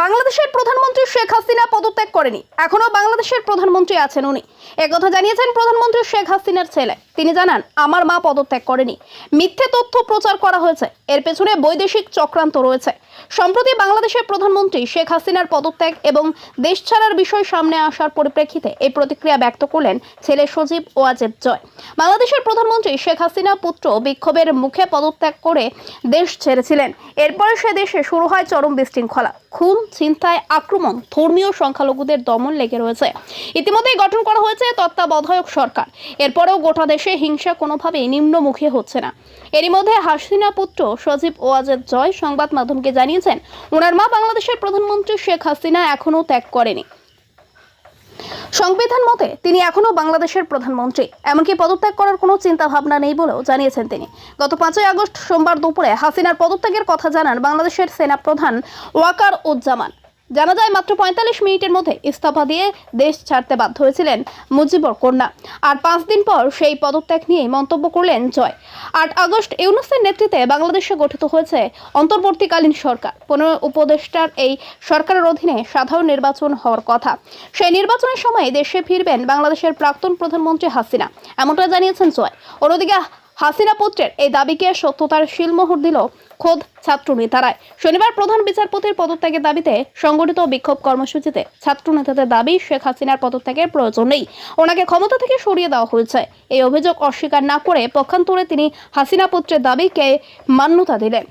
বাংলাদেশের প্রধানমন্ত্রী শেখ হাসিনা পদত্যাগ করেনি। এখনও বাংলাদেশের প্রধানমন্ত্রী আছেন উনি। একথা জানিয়েছেন প্রধানমন্ত্রী শেখ হাসিনার ছেলে। তিনি জানান, আমার মা পদত্যাগ করেনি। মিথ্যে তথ্য প্রচার করা হয়েছে। এর পেছনে বৈদেশিক চক্রান্ত রয়েছে। সম্প্রতি বাংলাদেশের প্রধানমন্ত্রী শেখ হাসিনার পদত্যাগ এবং দেশ ছাড়ার বিষয় সামনে আসার পরিপ্রেক্ষিতে এই প্রতিক্রিয়া ব্যক্ত করলেন ছেলে সজীব ওয়াজেদ জয়। বাংলাদেশের প্রধানমন্ত্রী শেখ হাসিনা পুত্র বিক্ষোভের মুখে পদত্যাগ করে দেশ ছেড়েছিলেন। এরপরে সে দেশে শুরু হয় চরম বিশৃঙ্খলা। খুন, ছিনতাই, আক্রমণ ধর্মীয় সংখ্যালঘুদের দমন লেগে রয়েছে। ইতিমধ্যেই গঠন করা হয়েছে তত্ত্বাবধায়ক সরকার। এরপরেও গোটা দেশে হিংসা কোনোভাবেই নিম্নমুখী হচ্ছে না। এরই মধ্যে হাসিনা পুত্র সজীব ওয়াজেদ জয় সংবাদ মাধ্যমকে জানিয়েছেন, ওনার মা বাংলাদেশের প্রধানমন্ত্রী শেখ হাসিনা এখনও ত্যাগ করেনি। সংবিধান মতে তিনি এখনও বাংলাদেশের প্রধানমন্ত্রী। এমনকি পদত্যাগ করার কোনো চিন্তা ভাবনা নেই বলেও জানিয়েছেন তিনি। গত পাঁচই আগস্ট সোমবার দুপুরে হাসিনার পদত্যাগের কথা জানান বাংলাদেশের সেনা প্রধান ওয়াকার উজ্জামান। জানা যায়, মাত্র পঁয়তাল্লিশ মিনিটের মধ্যে ইস্তফা দিয়ে দেশ ছাড়তে বাধ্য হয়েছিলেন মুজিবর কন্যা। আর পাঁচ দিন পর সেই পদত্যাগ নিয়ে মন্তব্য করলেন জয়। আট আগস্ট ইউনুসের নেতৃত্বে বাংলাদেশে গঠিত হয়েছে অন্তর্বর্তীকালীন সরকার। পনেরো উপদেষ্টার এই সরকারের অধীনে সাধারণ নির্বাচন হওয়ার কথা। সেই নির্বাচনের সময় দেশে ফিরবেন বাংলাদেশের প্রাক্তন প্রধানমন্ত্রী হাসিনা, এমনটা জানিয়েছেন জয়। অন্যদিকে হাসিনা পুত্রের এই দাবিকে সত্যতার শিলমোহর দিল খোদ ছাত্র নেতারাই শনিবার প্রধান বিচারপতির পদত্যাগের দাবিতে সংগঠিত বিক্ষোভ কর্মসূচিতে ছাত্র নেতাদের দাবি, শেখ হাসিনার পদত্যাগের প্রয়োজন নেই। ওনাকে ক্ষমতা থেকে সরিয়ে দেওয়া হয়েছে। এই অভিযোগ অস্বীকার না করে পক্ষান্তরে তিনি হাসিনা পুত্রের দাবিকে মান্যতা দিলেন।